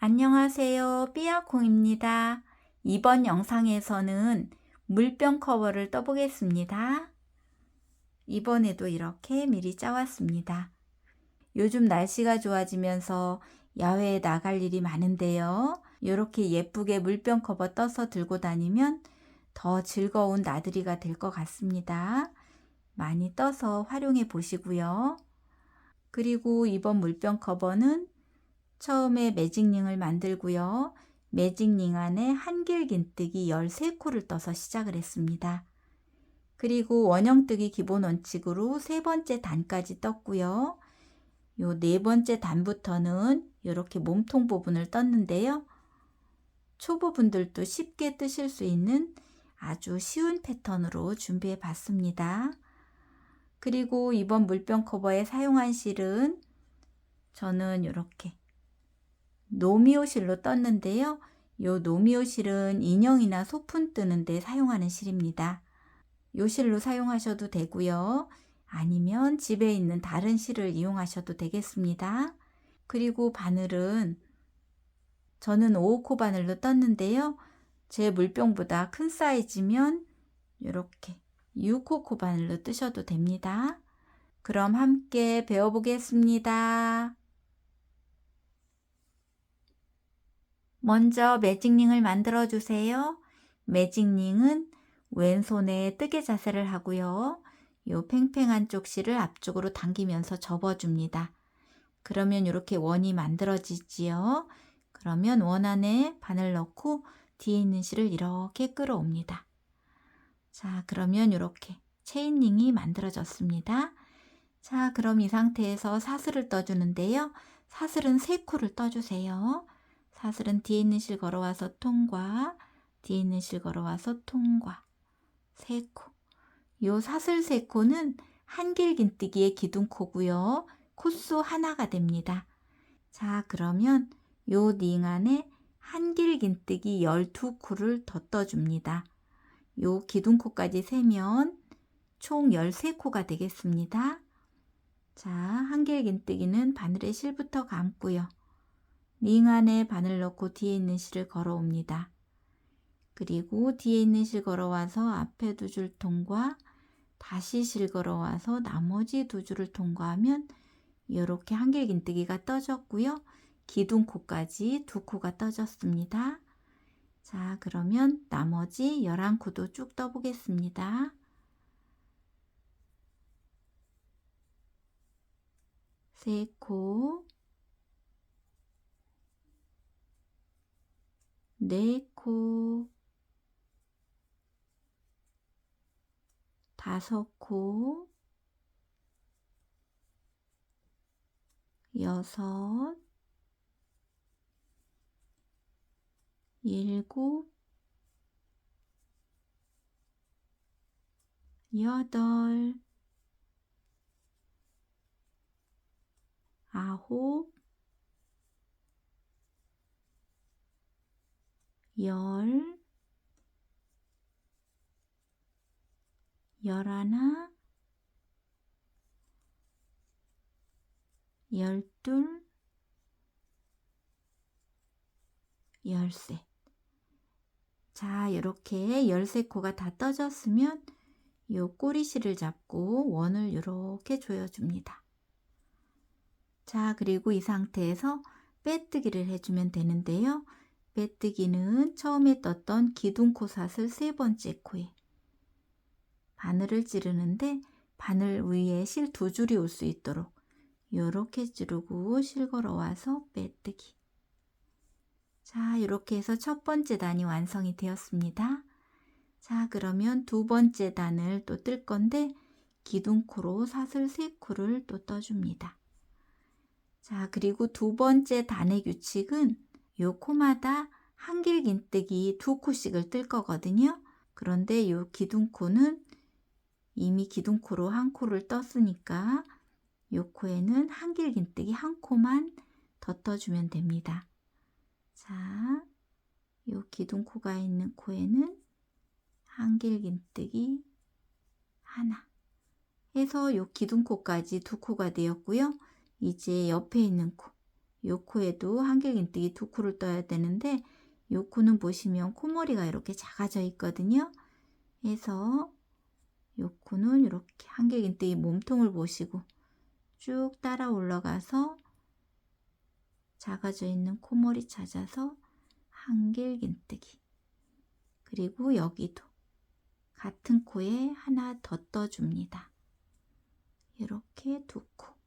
안녕하세요. 삐아콩입니다. 이번 영상에서는 물병 커버를 떠보겠습니다. 이번에도 이렇게 미리 짜왔습니다. 요즘 날씨가 좋아지면서 야외에 나갈 일이 많은데요. 이렇게 예쁘게 물병 커버 떠서 들고 다니면 더 즐거운 나들이가 될 것 같습니다. 많이 떠서 활용해 보시고요. 그리고 이번 물병 커버는 처음에 매직링을 만들고요. 매직링 안에 한길긴뜨기 13코를 떠서 시작을 했습니다. 그리고 원형뜨기 기본 원칙으로 세 번째 단까지 떴고요. 요 네 번째 단부터는 이렇게 몸통 부분을 떴는데요. 초보분들도 쉽게 뜨실 수 있는 아주 쉬운 패턴으로 준비해 봤습니다. 그리고 이번 물병 커버에 사용한 실은 저는 이렇게 노미오 실로 떴는데요. 요 노미오 실은 인형이나 소품 뜨는 데 사용하는 실입니다. 요 실로 사용하셔도 되고요. 아니면 집에 있는 다른 실을 이용하셔도 되겠습니다. 그리고 바늘은 저는 5호코 바늘로 떴는데요. 제 물병보다 큰 사이즈면 이렇게 6호코 바늘로 뜨셔도 됩니다. 그럼 함께 배워보겠습니다. 먼저 매직링을 만들어 주세요. 매직링은 왼손에 뜨개 자세를 하고요. 요 팽팽한 쪽 실을 앞쪽으로 당기면서 접어줍니다. 그러면 이렇게 원이 만들어지지요. 그러면 원 안에 바늘 넣고 뒤에 있는 실을 이렇게 끌어옵니다. 자, 그러면 이렇게 체인링이 만들어졌습니다. 자, 그럼 이 상태에서 사슬을 떠주는데요. 사슬은 세 코를 떠주세요. 사슬은 뒤에 있는 실 걸어와서 통과, 뒤에 있는 실 걸어와서 통과. 세 코. 요 사슬 세 코는 한길긴뜨기의 기둥코고요. 코수 하나가 됩니다. 자, 그러면 요 링 안에 한길긴뜨기 12코를 더 떠줍니다. 요 기둥코까지 세면 총 13코가 되겠습니다. 자, 한길긴뜨기는 바늘에 실부터 감고요. 링 안에 바늘 넣고 뒤에 있는 실을 걸어옵니다. 그리고 뒤에 있는 실 걸어와서 앞에 두 줄 통과, 다시 실 걸어와서 나머지 두 줄을 통과하면 이렇게 한길긴뜨기가 떠졌고요. 기둥코까지 두 코가 떠졌습니다. 자, 그러면 나머지 11코도 쭉 떠보겠습니다. 세 코, 네 코, 다섯 코, 여섯, 일곱, 여덟, 아홉, 열, 열하나, 열둘, 열셋. 자, 이렇게 13코가 다 떠졌으면 요 꼬리실을 잡고 원을 이렇게 조여줍니다. 자, 그리고 이 상태에서 빼뜨기를 해주면 되는데요. 빼뜨기는 처음에 떴던 기둥코 사슬 세 번째 코에 바늘을 찌르는데 바늘 위에 실 두 줄이 올 수 있도록 이렇게 찌르고 실 걸어와서 빼뜨기. 자, 이렇게 해서 첫 번째 단이 완성이 되었습니다. 자, 그러면 두 번째 단을 또 뜰 건데 기둥코로 사슬 세 코를 또 떠줍니다. 자, 그리고 두 번째 단의 규칙은 요 코마다 한 길긴뜨기 두 코씩을 뜰 거거든요. 그런데 요 기둥코는 이미 기둥코로 한 코를 떴으니까 요 코에는 한 길긴뜨기 한 코만 더 떠주면 됩니다. 자, 요 기둥코가 있는 코에는 한 길긴뜨기 하나 해서 요 기둥코까지 두 코가 되었고요. 이제 옆에 있는 코, 요 코에도 한길긴뜨기 두 코를 떠야 되는데 요 코는 보시면 콧머리가 이렇게 작아져 있거든요. 해서 요 코는 이렇게 한길긴뜨기 몸통을 보시고 쭉 따라 올라가서 작아져 있는 콧머리 찾아서 한길긴뜨기 그리고 여기도 같은 코에 하나 더 떠줍니다. 이렇게 두 코.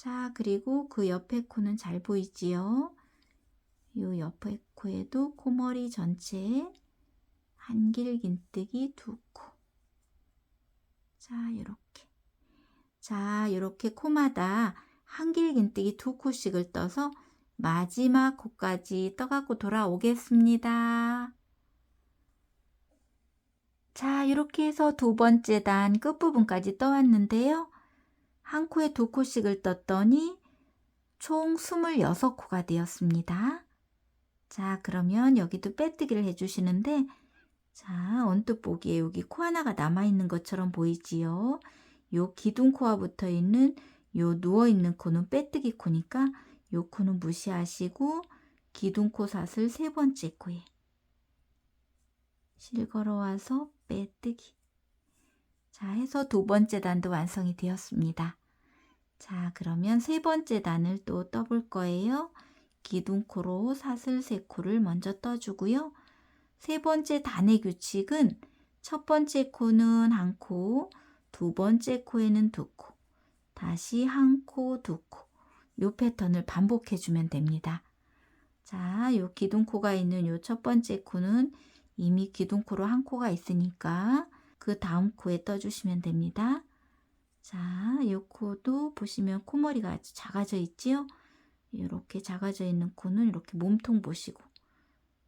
자, 그리고 그 옆에 코는 잘 보이지요? 요 옆에 코에도 코머리 전체에 한길긴뜨기 두 코. 자, 이렇게. 자, 이렇게 코마다 한길긴뜨기 두 코씩을 떠서 마지막 코까지 떠갖고 돌아오겠습니다. 자, 이렇게 해서 두 번째 단 끝부분까지 떠왔는데요. 한 코에 두 코씩을 떴더니 총 26코가 되었습니다. 자, 그러면 여기도 빼뜨기를 해주시는데, 자, 언뜻 보기에 여기 코 하나가 남아있는 것처럼 보이지요? 요 기둥코와 붙어 있는 요 누워있는 코는 빼뜨기 코니까 요 코는 무시하시고 기둥코 사슬 세 번째 코에 실걸어 와서 빼뜨기. 자, 해서 두 번째 단도 완성이 되었습니다. 자, 그러면 세 번째 단을 또 떠볼 거예요. 기둥코로 사슬 세 코를 먼저 떠주고요. 세 번째 단의 규칙은 첫 번째 코는 한 코, 두 번째 코에는 두 코, 다시 한 코, 두 코. 요 패턴을 반복해 주면 됩니다. 자, 요 기둥코가 있는 요 첫 번째 코는 이미 기둥코로 한 코가 있으니까 그 다음 코에 떠주시면 됩니다. 자, 이 코도 보시면 코머리가 아주 작아져 있지요? 이렇게 작아져 있는 코는 이렇게 몸통 보시고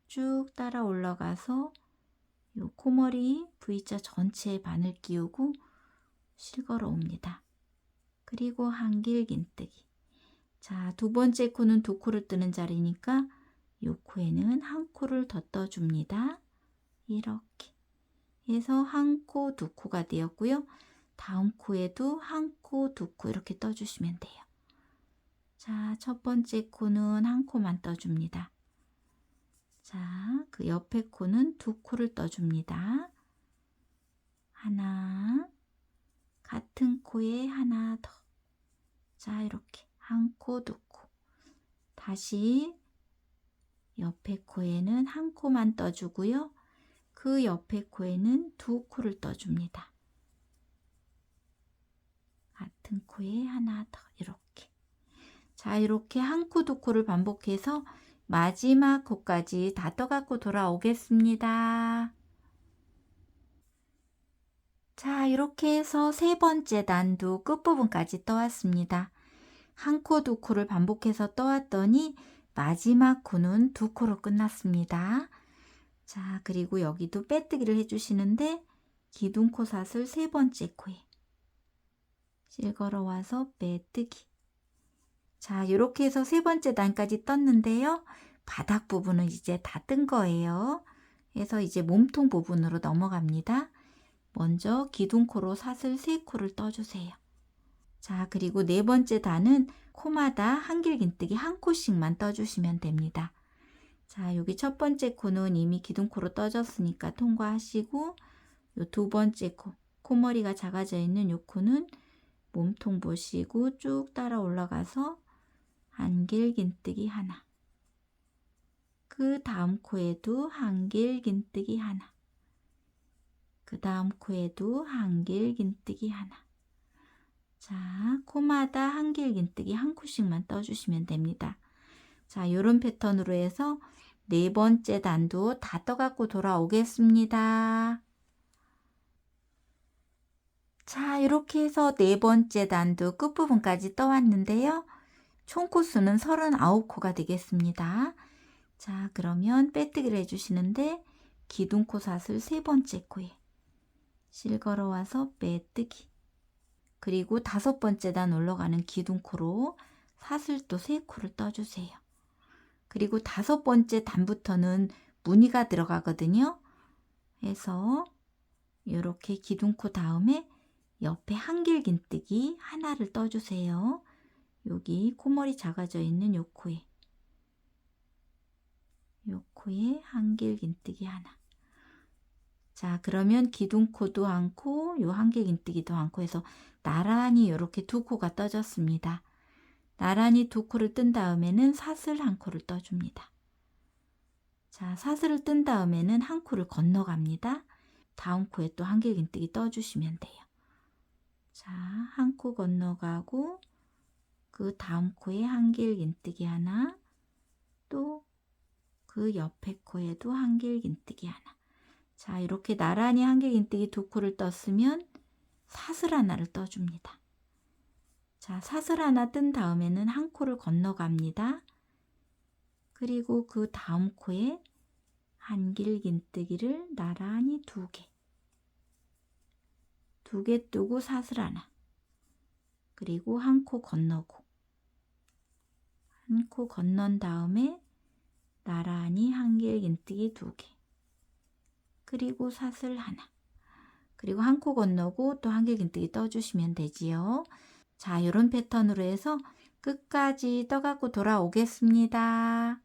쭉 따라 올라가서 이 코머리 V자 전체에 바늘 끼우고 실걸어 옵니다. 그리고 한길긴뜨기. 자, 두 번째 코는 두 코를 뜨는 자리니까 이 코에는 한 코를 더 떠줍니다. 이렇게 해서 한 코, 두 코가 되었고요. 다음 코에도 한 코, 두 코 이렇게 떠주시면 돼요. 자, 첫 번째 코는 한 코만 떠줍니다. 자, 그 옆에 코는 두 코를 떠줍니다. 하나, 같은 코에 하나 더. 자, 이렇게 한 코, 두 코. 다시 옆에 코에는 한 코만 떠주고요. 그 옆에 코에는 두 코를 떠줍니다. 같은 코에 하나 더 이렇게. 자, 이렇게 한 코, 두 코를 반복해서 마지막 코까지 다 떠갖고 돌아오겠습니다. 자, 이렇게 해서 세 번째 단도 끝부분까지 떠왔습니다. 한 코, 두 코를 반복해서 떠왔더니 마지막 코는 두 코로 끝났습니다. 자, 그리고 여기도 빼뜨기를 해주시는데 기둥코 사슬 세 번째 코에 실걸어 와서 빼뜨기. 자, 이렇게 해서 세 번째 단까지 떴는데요. 바닥 부분은 이제 다 뜬 거예요. 그래서 이제 몸통 부분으로 넘어갑니다. 먼저 기둥코로 사슬 세 코를 떠주세요. 자, 그리고 네 번째 단은 코마다 한길긴뜨기 한 코씩만 떠주시면 됩니다. 자, 여기 첫 번째 코는 이미 기둥코로 떠졌으니까 통과하시고 요 두 번째 코, 코머리가 작아져 있는 요 코는 몸통 보시고 쭉 따라 올라가서 한길긴뜨기 하나. 그 다음 코에도 한길긴뜨기 하나. 그 다음 코에도 한길긴뜨기 하나. 자, 코마다 한길긴뜨기 한 코씩만 떠주시면 됩니다. 자, 이런 패턴으로 해서 네 번째 단도 다 떠갖고 돌아오겠습니다. 자, 이렇게 해서 네 번째 단도 끝부분까지 떠왔는데요. 총 코수는 39코가 되겠습니다. 자, 그러면 빼뜨기를 해주시는데 기둥코 사슬 세 번째 코에 실걸어 와서 빼뜨기 그리고 다섯 번째 단 올라가는 기둥코로 사슬 또 세 코를 떠주세요. 그리고 다섯 번째 단부터는 무늬가 들어가거든요. 해서 이렇게 기둥코 다음에 옆에 한길긴뜨기 하나를 떠주세요. 여기 콧머리 작아져 있는 요 코에 요 코에 한길긴뜨기 하나. 자, 그러면 기둥코도 한 코, 요 한길긴뜨기도 한코 해서 나란히 이렇게 두 코가 떠졌습니다. 나란히 두 코를 뜬 다음에는 사슬 한 코를 떠줍니다. 자, 사슬을 뜬 다음에는 한 코를 건너갑니다. 다음 코에 또 한길긴뜨기 떠주시면 돼요. 자, 한 코 건너가고 그 다음 코에 한길 긴뜨기 하나, 또 그 옆에 코에도 한길 긴뜨기 하나. 자, 이렇게 나란히 한길 긴뜨기 두 코를 떴으면 사슬 하나를 떠줍니다. 자, 사슬 하나 뜬 다음에는 한 코를 건너갑니다. 그리고 그 다음 코에 한길 긴뜨기를 나란히 두 개. 두 개 뜨고 사슬 하나. 그리고 한 코 건너고. 한 코 건넌 다음에 나란히 한길긴뜨기 두 개. 그리고 사슬 하나. 그리고 한 코 건너고 또 한길긴뜨기 떠주시면 되지요. 자, 이런 패턴으로 해서 끝까지 떠갖고 돌아오겠습니다.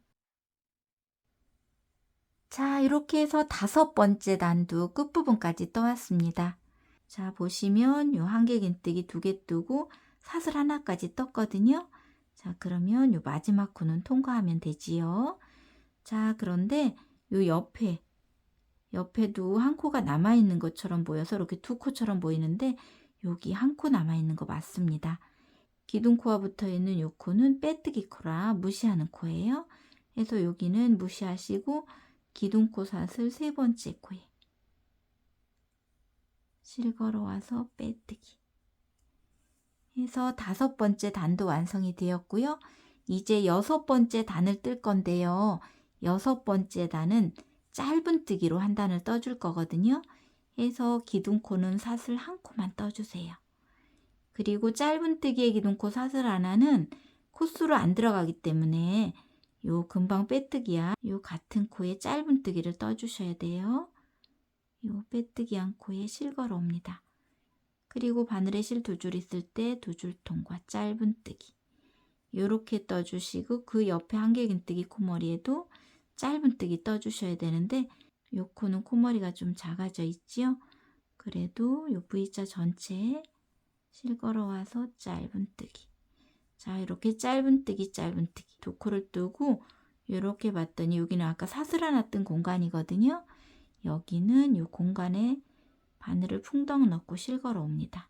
자, 이렇게 해서 다섯 번째 단도 끝부분까지 떠왔습니다. 자, 보시면 요 한길긴뜨기 두 개 뜨고 사슬 하나까지 떴거든요. 자, 그러면 요 마지막 코는 통과하면 되지요. 자, 그런데 요 옆에 옆에도 한 코가 남아 있는 것처럼 보여서 이렇게 두 코처럼 보이는데 여기 한 코 남아 있는 거 맞습니다. 기둥코와 붙어 있는 요 코는 빼뜨기 코라 무시하는 코예요. 그래서 여기는 무시하시고 기둥코 사슬 세 번째 코에 실걸어 와서 빼뜨기 해서 다섯 번째 단도 완성이 되었고요. 이제 여섯 번째 단을 뜰 건데요. 여섯 번째 단은 짧은 뜨기로 한 단을 떠줄 거거든요. 해서 기둥코는 사슬 한 코만 떠주세요. 그리고 짧은 뜨기의 기둥코 사슬 하나는 코수로 안 들어가기 때문에 요 금방 빼뜨기야 요 같은 코에 짧은 뜨기를 떠주셔야 돼요. 요 빼뜨기 한 코에 실 걸어옵니다. 그리고 바늘에 실 두 줄 있을 때 두 줄 통과 짧은 뜨기 요렇게 떠주시고 그 옆에 한길긴뜨기 코머리에도 짧은 뜨기 떠주셔야 되는데 요 코는 코머리가 좀 작아져 있지요. 그래도 요 V자 전체에 실 걸어와서 짧은 뜨기 자 이렇게 짧은 뜨기 짧은 뜨기 두 코를 뜨고 이렇게 봤더니 여기는 아까 사슬 하나 뜬 공간이거든요. 여기는 요 공간에 바늘을 풍덩 넣고 실 걸어 옵니다.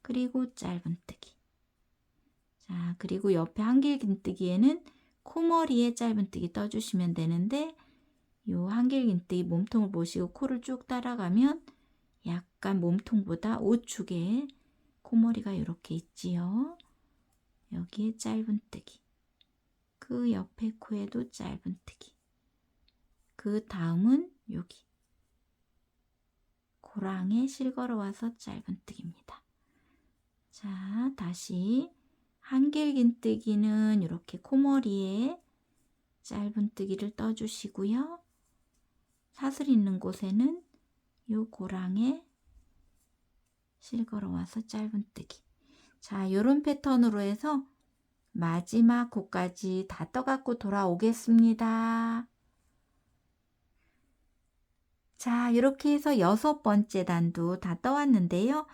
그리고 짧은 뜨기 자 그리고 옆에 한길긴뜨기에는 코머리에 짧은뜨기 떠주시면 되는데 요 한길긴뜨기 몸통을 보시고 코를 쭉 따라가면 약간 몸통보다 우측에 코머리가 이렇게 있지요. 여기에 짧은뜨기 그 옆에 코에도 짧은뜨기 그 다음은 여기 고랑에 실걸어 와서 짧은뜨기입니다. 자 다시 한길긴뜨기는 이렇게 코머리에 짧은뜨기를 떠주시고요. 사슬 있는 곳에는 요 고랑에 실걸어 와서 짧은뜨기. 자, 요런 패턴으로 해서 마지막 코까지 다 떠갖고 돌아오겠습니다. 자, 이렇게 해서 여섯 번째 단도 다 떠왔는데요.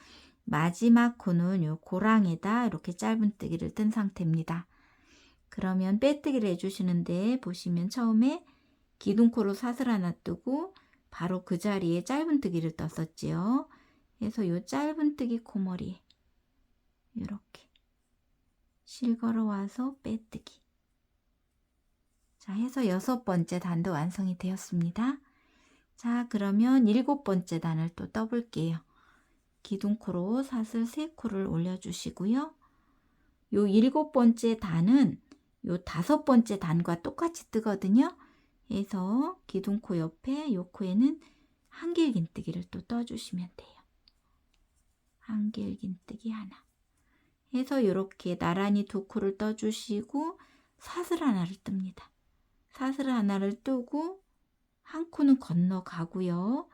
마지막 코는 요 고랑에다 이렇게 짧은뜨기를 뜬 상태입니다. 그러면 빼뜨기를 해주시는데 보시면 처음에 기둥코로 사슬 하나 뜨고 바로 그 자리에 짧은뜨기를 떴었지요. 그래서 요 짧은뜨기 코머리에 이렇게 실 걸어 와서 빼뜨기 자 해서 여섯 번째 단도 완성이 되었습니다. 자 그러면 일곱 번째 단을 또 떠볼게요. 기둥코로 사슬 3코를 올려주시고요. 요 일곱 번째 단은 요 다섯 번째 단과 똑같이 뜨거든요. 그래서 기둥코 옆에 요 코에는 한길긴뜨기를 또 떠주시면 돼요. 한길긴뜨기 하나. 해서 이렇게 나란히 두 코를 떠주시고 사슬 하나를 뜹니다. 사슬 하나를 뜨고 한 코는 건너가고요.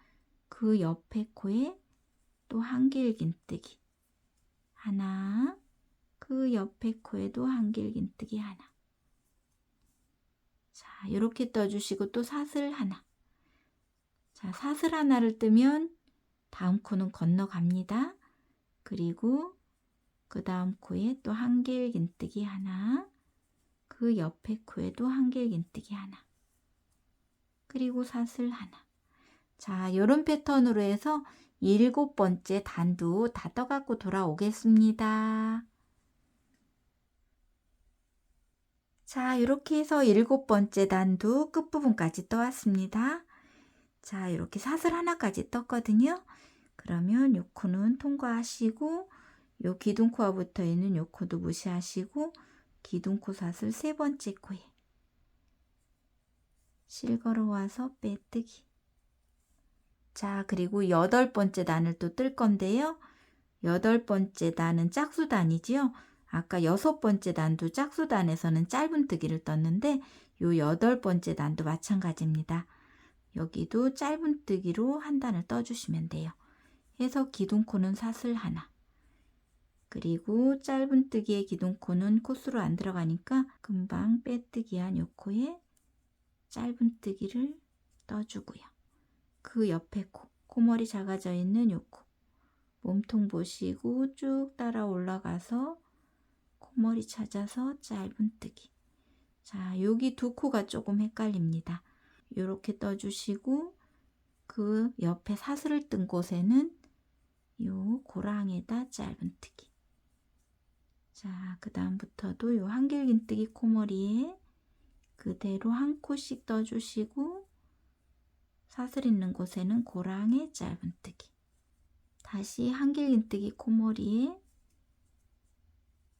그 옆에 코에 또 한길긴뜨기 하나 그 옆에 코에도 한길긴뜨기 하나. 자, 이렇게 떠주시고 또 사슬 하나. 자, 사슬 하나를 뜨면 다음 코는 건너갑니다. 그리고 그 다음 코에 또 한길긴뜨기 하나. 그 옆에 코에도 한길긴뜨기 하나. 그리고 사슬 하나. 자, 요런 패턴으로 해서 일곱 번째 단도 다 떠갖고 돌아오겠습니다. 자, 이렇게 해서 일곱 번째 단도 끝부분까지 떠왔습니다. 자, 이렇게 사슬 하나까지 떴거든요. 그러면 요 코는 통과하시고 요 기둥코와 붙어 있는 요 코도 무시하시고 기둥코 사슬 세 번째 코에 실 걸어와서 빼뜨기. 자 그리고 여덟 번째 단을 또 뜰 건데요. 여덟 번째 단은 짝수단이지요. 아까 여섯 번째 단도 짝수단에서는 짧은뜨기를 떴는데 요 여덟 번째 단도 마찬가지입니다. 여기도 짧은뜨기로 한 단을 떠주시면 돼요. 해서 기둥코는 사슬 하나. 그리고 짧은뜨기의 기둥코는 코스로 안 들어가니까 금방 빼뜨기한 요 코에 짧은뜨기를 떠주고요. 그 옆에 코, 코머리 작아져 있는 요 코. 몸통 보시고 쭉 따라 올라가서 코머리 찾아서 짧은뜨기. 자, 여기 두 코가 조금 헷갈립니다. 요렇게 떠주시고 그 옆에 사슬을 뜬 곳에는 요 고랑에다 짧은뜨기. 자, 그 다음부터도 요 한길긴뜨기 코머리에 그대로 한 코씩 떠주시고 사슬 있는 곳에는 고랑의 짧은뜨기 다시 한길긴뜨기 코머리에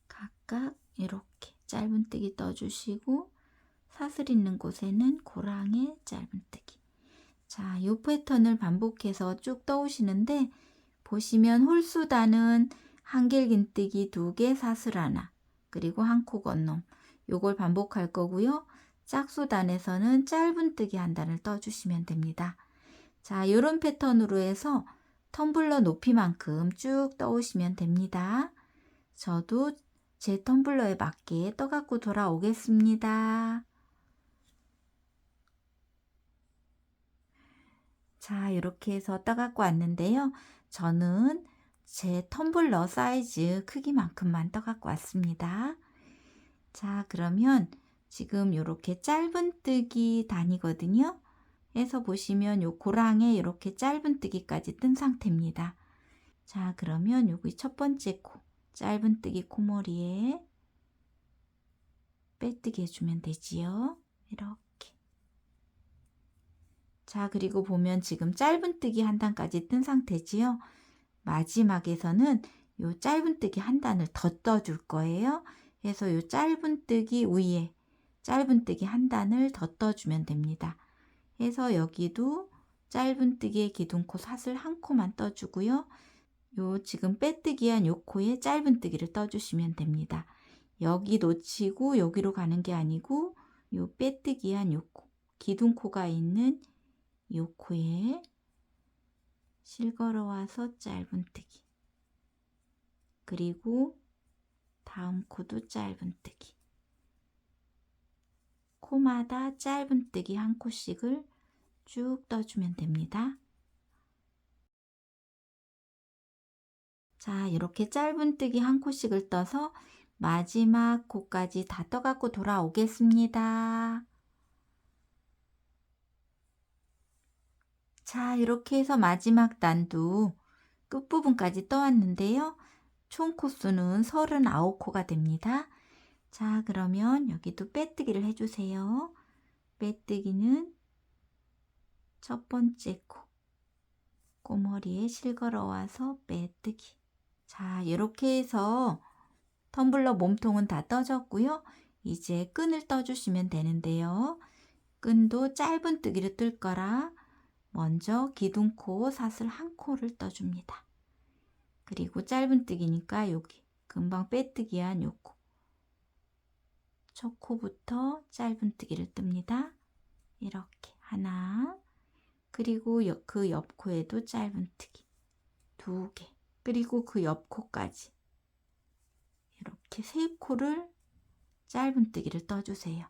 각각 이렇게 짧은뜨기 떠주시고 사슬 있는 곳에는 고랑의 짧은뜨기 자, 이 패턴을 반복해서 쭉 떠오시는데 보시면 홀수단은 한길긴뜨기 두 개 사슬 하나 그리고 한 코 건놈 요걸 반복할 거고요. 짝수단에서는 짧은뜨기 한 단을 떠주시면 됩니다. 자, 이런 패턴으로 해서 텀블러 높이만큼 쭉 떠오시면 됩니다. 저도 제 텀블러에 맞게 떠갖고 돌아오겠습니다. 자, 이렇게 해서 떠갖고 왔는데요. 저는 제 텀블러 사이즈 크기만큼만 떠갖고 왔습니다. 자, 그러면 지금 이렇게 짧은뜨기 단이거든요. 해서 보시면 요 고랑에 이렇게 짧은뜨기까지 뜬 상태입니다. 자, 그러면 여기 첫 번째 코, 짧은뜨기 코머리에 빼뜨기 해주면 되지요. 이렇게. 자, 그리고 보면 지금 짧은뜨기 한 단까지 뜬 상태지요. 마지막에서는 요 짧은뜨기 한 단을 더 떠줄 거예요. 그래서 요 짧은뜨기 위에 짧은뜨기 한 단을 더 떠주면 됩니다. 해서 여기도 짧은뜨기의 기둥코 사슬 한 코만 떠주고요. 요 지금 빼뜨기한 요 코에 짧은뜨기를 떠주시면 됩니다. 여기 놓치고 여기로 가는 게 아니고 요 빼뜨기한 요 코, 기둥코가 있는 요 코에 실 걸어 와서 짧은뜨기 그리고 다음 코도 짧은뜨기 코마다 짧은뜨기 한 코씩을 쭉 떠주면 됩니다. 자, 이렇게 짧은뜨기 한 코씩을 떠서 마지막 코까지 다 떠갖고 돌아오겠습니다. 자, 이렇게 해서 마지막 단도 끝부분까지 떠왔는데요. 총 코수는 39코가 됩니다. 자, 그러면 여기도 빼뜨기를 해주세요. 빼뜨기는 첫 번째 코, 꼬머리에 실 걸어 와서 빼뜨기. 자, 이렇게 해서 텀블러 몸통은 다 떠졌고요. 이제 끈을 떠주시면 되는데요. 끈도 짧은 뜨기를 뜰 거라 먼저 기둥코 사슬 한 코를 떠줍니다. 그리고 짧은 뜨기니까 여기 금방 빼뜨기한 요 코. 첫 코부터 짧은뜨기를 뜹니다. 이렇게 하나 그리고 그 옆코에도 짧은뜨기 두 개 그리고 그 옆코까지 이렇게 세 코를 짧은뜨기를 떠주세요.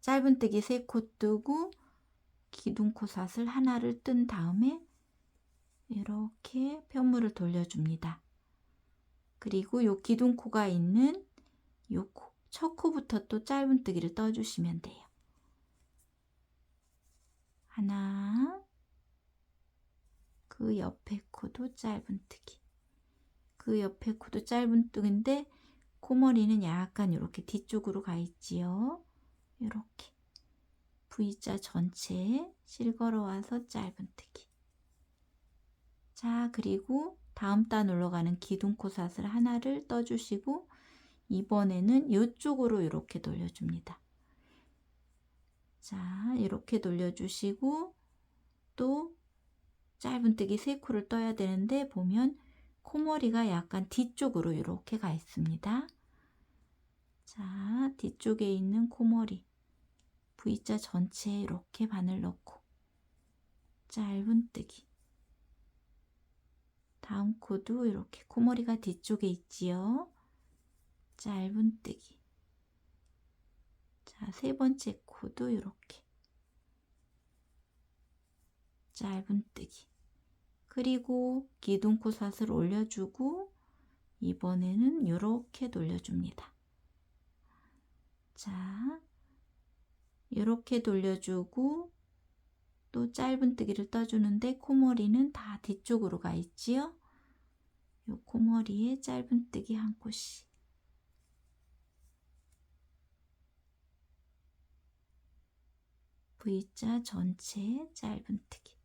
짧은뜨기 세 코 뜨고 기둥코삿을 하나를 뜬 다음에 이렇게 편물을 돌려줍니다. 그리고 요 기둥코가 있는 요 코, 첫 코부터 또 짧은뜨기를 떠주시면 돼요. 하나, 그 옆에 코도 짧은뜨기. 그 옆에 코도 짧은뜨기인데 코머리는 약간 이렇게 뒤쪽으로 가 있지요. 이렇게 V자 전체에 실걸어 와서 짧은뜨기. 자, 그리고 다음 단 올라가는 기둥코삿을 하나를 떠주시고 이번에는 이쪽으로 이렇게 돌려줍니다. 자, 이렇게 돌려주시고 또 짧은뜨기 세 코를 떠야 되는데 보면 코머리가 약간 뒤쪽으로 이렇게 가 있습니다. 자, 뒤쪽에 있는 코머리 V자 전체에 이렇게 바늘 넣고 짧은뜨기 다음 코도 이렇게 코머리가 뒤쪽에 있지요. 짧은뜨기 자, 세 번째 코도 이렇게 짧은뜨기 그리고 기둥코삿을 올려주고 이번에는 이렇게 돌려줍니다. 자, 이렇게 돌려주고 또 짧은뜨기를 떠주는데 코머리는 다 뒤쪽으로 가 있지요. 요 코머리에 짧은뜨기 한 코씩 V자 전체에 짧은뜨기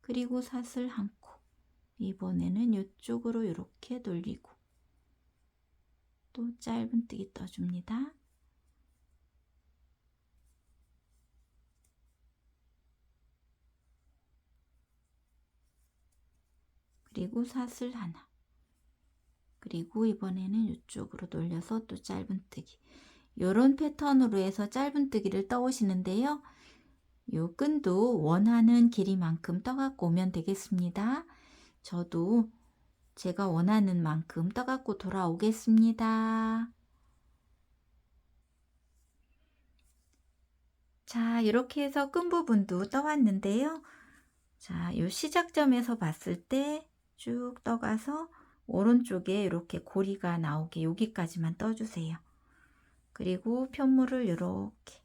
그리고 사슬 한 코. 이번에는 이쪽으로 이렇게 돌리고 또 짧은뜨기 떠줍니다. 그리고 사슬 하나. 그리고 이번에는 이쪽으로 돌려서 또 짧은뜨기. 이런 패턴으로 해서 짧은뜨기를 떠오시는데요. 요 끈도 원하는 길이만큼 떠갖고 오면 되겠습니다. 저도 제가 원하는 만큼 떠갖고 돌아오겠습니다. 자, 이렇게 해서 끈 부분도 떠왔는데요. 자, 요 시작점에서 봤을 때 쭉 떠가서 오른쪽에 이렇게 고리가 나오게 여기까지만 떠주세요. 그리고 편물을 이렇게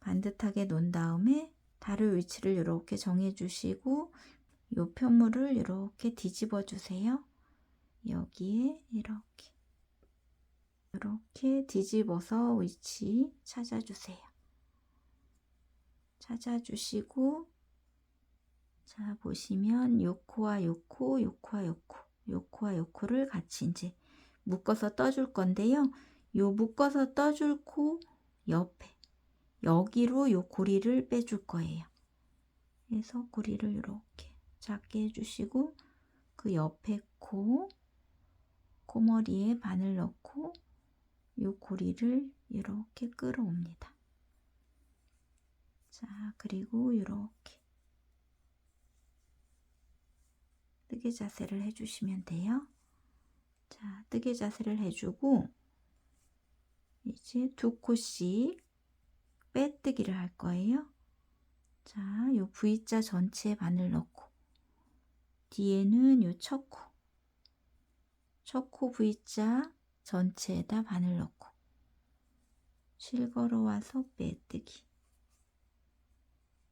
반듯하게 놓은 다음에 다를 위치를 이렇게 정해 주시고 요 편물을 이렇게 뒤집어 주세요. 여기에 이렇게 이렇게 뒤집어서 위치 찾아주세요. 찾아주시고 자 보시면 요코와 요코, 요코와 요코, 요코와 요코를 같이 이제 묶어서 떠줄 건데요. 요 묶어서 떠줄 코 옆에 여기로 요 고리를 빼줄 거예요. 그래서 고리를 이렇게 작게 해주시고 그 옆에 코 코머리에 바늘 넣고 요 고리를 이렇게 끌어옵니다. 자, 그리고 이렇게 뜨개 자세를 해주시면 돼요. 자, 뜨개 자세를 해주고 이제 두 코씩 빼뜨기를 할 거예요. 자, 요 V자 전체에 바늘 넣고 뒤에는 요 첫 코, 첫 코 V자 전체에다 바늘 넣고 실 걸어 와서 빼뜨기.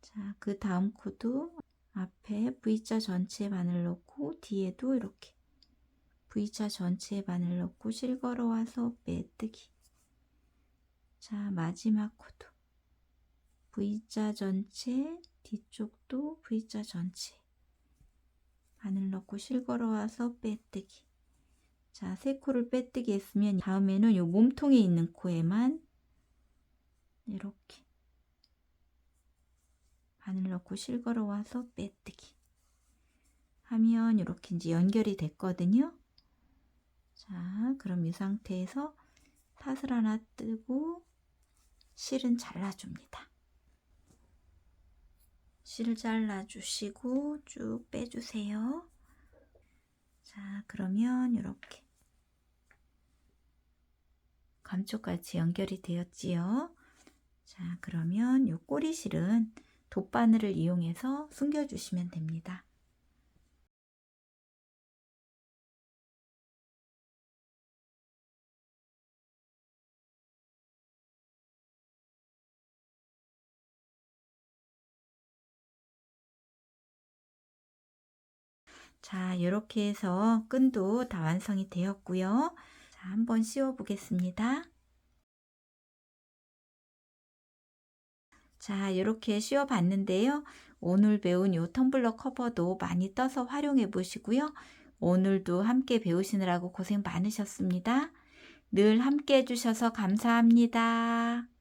자, 그 다음 코도 앞에 V자 전체에 바늘 넣고 뒤에도 이렇게 V자 전체에 바늘 넣고 실 걸어 와서 빼뜨기. 자, 마지막 코도 V자 전체, 뒤쪽도 V자 전체. 바늘 넣고 실 걸어 와서 빼뜨기. 자, 세 코를 빼뜨기 했으면 다음에는 요 몸통에 있는 코에만 이렇게 바늘 넣고 실 걸어 와서 빼뜨기 하면 이렇게 이제 연결이 됐거든요. 자, 그럼 이 상태에서 사슬 하나 뜨고 실은 잘라줍니다. 실을 잘라주시고 쭉 빼주세요. 자, 그러면 이렇게 감쪽같이 연결이 되었지요. 자, 그러면 이 꼬리실은 돗바늘을 이용해서 숨겨주시면 됩니다. 자, 이렇게 해서 끈도 다 완성이 되었고요. 자, 한번 씌워 보겠습니다. 자, 이렇게 씌워 봤는데요. 오늘 배운 요 텀블러 커버도 많이 떠서 활용해 보시고요. 오늘도 함께 배우시느라고 고생 많으셨습니다. 늘 함께 해주셔서 감사합니다.